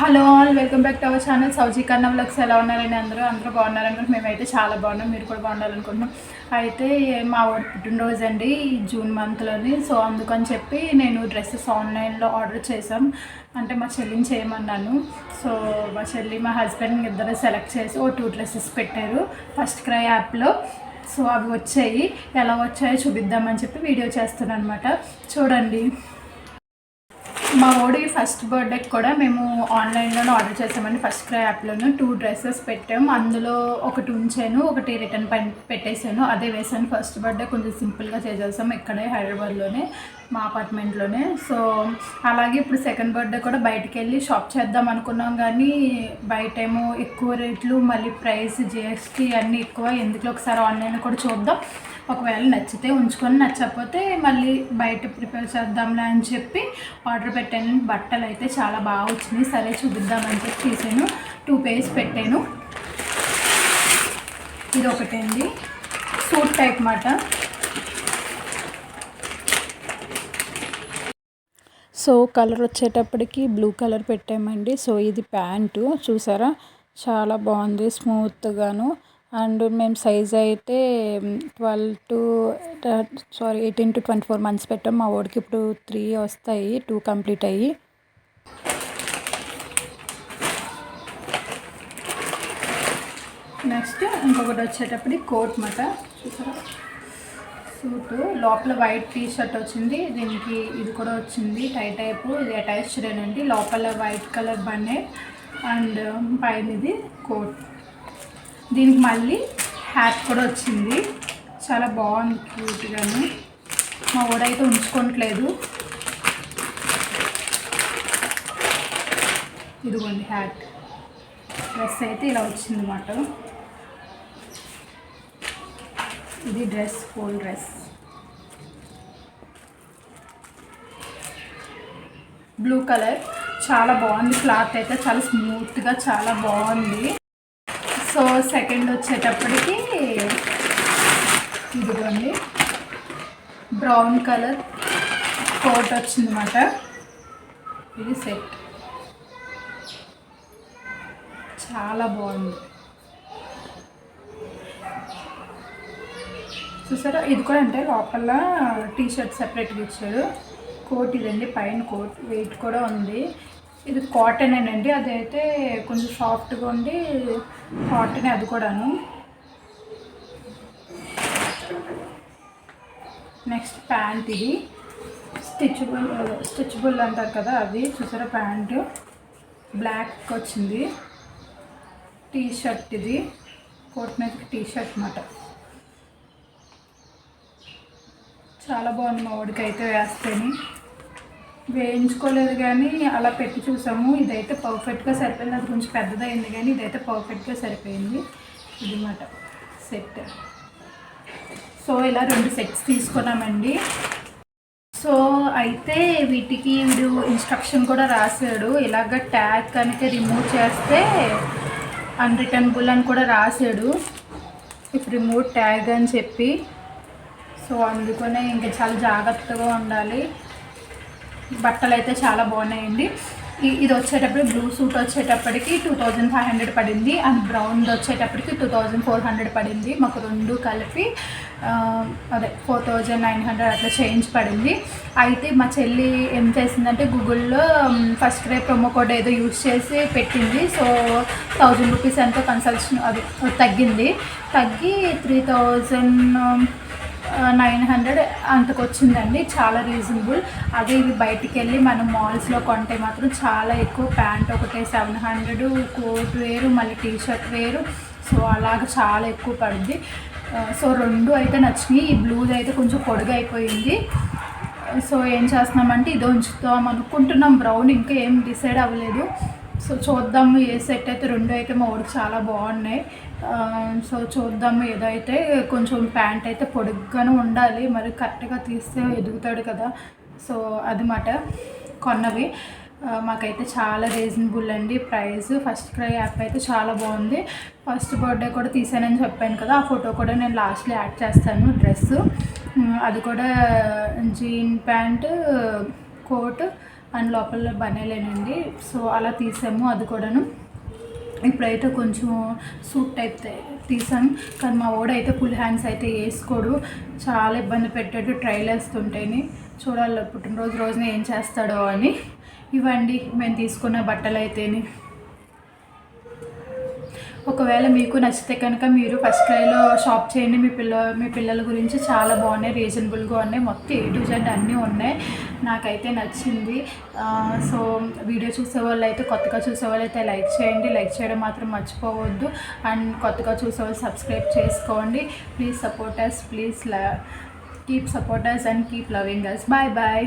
Hello all welcome back to our channel. Sowji Kanna vlogs ఎలా ఉన్నారండి అందరూ అందరూ బాగున్నారనుకుంటున్నాం మేమైతే చాలా బాగున్నాం. మీరు కూడా బాగున్నారనుకుంటున్నాం అయితే మా వాడి పుట్టినరోజు అండి జూన్ మంత్లోని సో అందుకని చెప్పి నేను డ్రెస్సెస్ ఆన్లైన్లో ఆర్డర్ చేశాం. అంటే మా చెల్లిని చేయమన్నాను. సో మా చెల్లి మా హస్బెండ్ ఇద్దరు సెలెక్ట్ చేసి ఓ టూ డ్రెస్సెస్ పెట్టారు ఫస్ట్ క్రై యాప్లో. సో అవి వచ్చాయి. ఎలా వచ్చాయో చూపిద్దామని చెప్పి వీడియో చేస్తున్నాను అనమాట చూడండి. మా ఓడి ఫస్ట్ బర్త్డేకి కూడా మేము ఆన్లైన్లోనే ఆర్డర్ చేసామండి. ఫస్ట్ క్రై యాప్లోను టూ డ్రెస్సెస్ పెట్టాము. అందులో ఒకటి ఉంచాను ఒకటి రిటర్న్ పైన పెట్టేశాను. అదే వేసాను. ఫస్ట్ బర్త్డే కొంచెం సింపుల్గా చేసేసాము. ఇక్కడే హైదరాబాద్లోనే మా అపార్ట్మెంట్లోనే. సో అలాగే ఇప్పుడు సెకండ్ బర్త్డే కూడా బయటకు వెళ్ళి షాప్ చేద్దాం అనుకున్నాం కానీ బయట ఏమో ఎక్కువ రేట్లు మళ్ళీ ప్రైస్ జిఎస్టీ అన్నీ ఎక్కువ. ఎందుకు ఒకసారి ఆన్లైన్ కూడా చూద్దాం. ఒకవేళ నచ్చితే ఉంచుకొని నచ్చకపోతే మళ్ళీ బయట ప్రిపేర్ చేద్దాంలే అని చెప్పి ఆర్డర్ పెట్టాను. బట్టలు అయితే చాలా బాగా వచ్చినాయి. సరే చూపిద్దామని చెప్పి తీసాను. టూ పేజ్ పెట్టాను. ఇది ఒకటండి సూట్ టైప్ మాట. సో కలర్ వచ్చేటప్పటికి బ్లూ కలర్ పెట్టామండి. సో ఇది ప్యాంటు. చూసారా? చాలా బాగుంది స్మూత్గాను. అండ్ మేము సైజ్ అయితే twelve to sorry eighteen to twenty four months పెట్టాం. మా వాడికి ఇప్పుడు త్రీ వస్తాయి టూ కంప్లీట్ అయ్యి. నెక్స్ట్ ఇంకొకటి వచ్చేటప్పటికి కోట్ మాట. చూసారా? సూట్. లోపల వైట్ టీ షర్ట్ వచ్చింది. దీనికి ఇది కూడా వచ్చింది. టై టైపు. ఇది అటాచ్డ్ అండి లోపల వైట్ కలర్ బన్నే అండ్ పైన ఇది కోట్. దీనికి మళ్ళీ హ్యాట్ కూడా వచ్చింది. చాలా బాగుంది క్యూట్గాను మా ఊడైతే ఉంచుకోవట్లేదు. ఇదిగోండి హ్యాట్. డ్రెస్ అయితే ఇలా వచ్చింది అన్నమాట ఇది dress whole dress. Blue colour. చాలా బాగుంది క్లాత్ అయితే చాలా స్మూత్గా చాలా బాగుంది. సో సెకండ్ వచ్చేటప్పటికి ఇదిగోండి. బ్రౌన్ కలర్ కోట్ వచ్చిందన్నమాట. ఇది సెట్. చాలా బాగుంది. చూసారా? ఇది కూడా అంటే లోపల టీ షర్ట్ సెపరేట్గా ఇచ్చాడు కోట్ ఇదండి పైన కోట్ వెయిట్ కూడా ఉంది. ఇది కాటన్ అండి. అదైతే కొంచెం సాఫ్ట్గా ఉండి కాటన్ అది కూడాను. నెక్స్ట్ ప్యాంట్ ఇది. స్టిచ్బుల్ స్టిచ్బుల్ అంటారు కదా అది. చూసారా ప్యాంటు? బ్లాక్ వచ్చింది. టీ షర్ట్ ఇది. కోట్ మీద టీ షర్ట్ అన్నమాట. చాలా బాగుంది మా వాడికి అయితే వేస్తేని. వేయించుకోలేదు కానీ అలా పెట్టి చూసాము. ఇదైతే పర్ఫెక్ట్గా సరిపోయింది. అది కొంచెం పెద్దదైంది కానీ ఇదైతే పర్ఫెక్ట్గా సరిపోయింది. ఇది మాట సెట్. సో ఇలా రెండు సెట్స్ తీసుకున్నామండి. సో అయితే వీటికి వీడు ఇన్స్ట్రక్షన్ కూడా రాశాడు. ఇలాగ ట్యాగ్ కనుక రిమూవ్ చేస్తే అన్రిటర్నబుల్ అని కూడా రాశాడు. ఇఫ్ రిమూవ్ ట్యాగ్ అని చెప్పి సో అందుకనే ఇంకా చాలా జాగ్రత్తగా ఉండాలి. బట్టలు అయితే చాలా బాగున్నాయండి. ఇది వచ్చేటప్పుడు బ్లూ సూట్ వచ్చేటప్పటికి టూ థౌజండ్ ఫైవ్ హండ్రెడ్ పడింది. అండ్ బ్రౌన్ వచ్చేటప్పటికి టూ థౌజండ్ ఫోర్ హండ్రెడ్ పడింది. మాకు రెండు కలిపి అదే ఫోర్ థౌజండ్ నైన్ హండ్రెడ్ అట్లా చేంజ్ పడింది. అయితే మా చెల్లి ఏం చేసిందంటే గూగుల్లో ఫస్ట్ డే ప్రొమో కోడ్ ఏదో యూజ్ చేసి పెట్టింది. సో థౌజండ్ రూపీస్ ఎంతో కన్సల్షన్ అది తగ్గింది. తగ్గి త్రీ థౌజండ్ నైన్ హండ్రెడ్ అంతకు వచ్చిందండి చాలా రీజనబుల్. అదే ఇవి బయటికి వెళ్ళి మనం మాల్స్లో కొంటే మాత్రం చాలా ఎక్కువ ప్యాంట్ ఒకటే సెవెన్ హండ్రెడ్ కోట్ వేరు మళ్ళీ టీ షర్ట్ వేరు. సో అలాగ చాలా ఎక్కువ పడింది సో రెండు అయితే నచ్చినాయి. ఈ బ్లూది అయితే కొంచెం పొడుగు అయిపోయింది సో ఏం చేస్తున్నామంటే ఇది ఉంచుతాం అనుకుంటున్నాం. బ్రౌన్ ఇంకా ఏం డిసైడ్ అవ్వలేదు. సో చూద్దాము ఏ సెట్ అయితే రెండు అయితే మా ఊరికి చాలా బాగున్నాయి. సో చూద్దాము ఏదైతే కొంచెం ప్యాంట్ అయితే పొడుగ్గానే ఉండాలి మరి కరెక్ట్గా తీస్తే ఎదుగుతాడు కదా. సో అది మాట కొన్నవి. మాకైతే చాలా రీజనబుల్ అండి ప్రైస్. ఫస్ట్ క్రై యాప్ అయితే చాలా బాగుంది. ఫస్ట్ బర్త్డే కూడా తీసానని చెప్పాను కదా ఆ ఫోటో కూడా నేను లాస్ట్లో యాడ్ చేస్తాను డ్రెస్ అది కూడా జీన్ ప్యాంటు కోట్ అండ్ లోపల బనేలేనండి. సో అలా తీసాము. అది కూడాను ఇప్పుడైతే కొంచెం సూట్ టైప్ తీసాం కానీ మా ఓడైతే ఫుల్ హ్యాండ్స్ అయితే వేసుకోడు. చాలా ఇబ్బంది పెట్టాడు ట్రైల్ వేస్తుంటేనే చూడాలి. పుట్టినరోజు రోజున ఏం చేస్తాడో అని. ఇవ్వండి మేము తీసుకున్న బట్టలు అయితేని. ఒకవేళ మీకు నచ్చితే కనుక మీరు ఫస్ట్ ట్రైలో షాప్ చేయండి. మీ పిల్ల మీ పిల్లల గురించి చాలా బాగున్నాయి. రీజనబుల్గా ఉన్నాయి. మొత్తం ఏ టు జెడ్ అన్నీ ఉన్నాయి. నాకైతే నచ్చింది. సో వీడియో చూసే వాళ్ళు అయితే కొత్తగా చూసే వాళ్ళు అయితే లైక్ చేయండి. లైక్ చేయడం మాత్రం మర్చిపోవద్దు. అండ్ కొత్తగా చూసే వాళ్ళు సబ్స్క్రైబ్ చేసుకోండి. Please support us please keep support us and keep loving us bye bye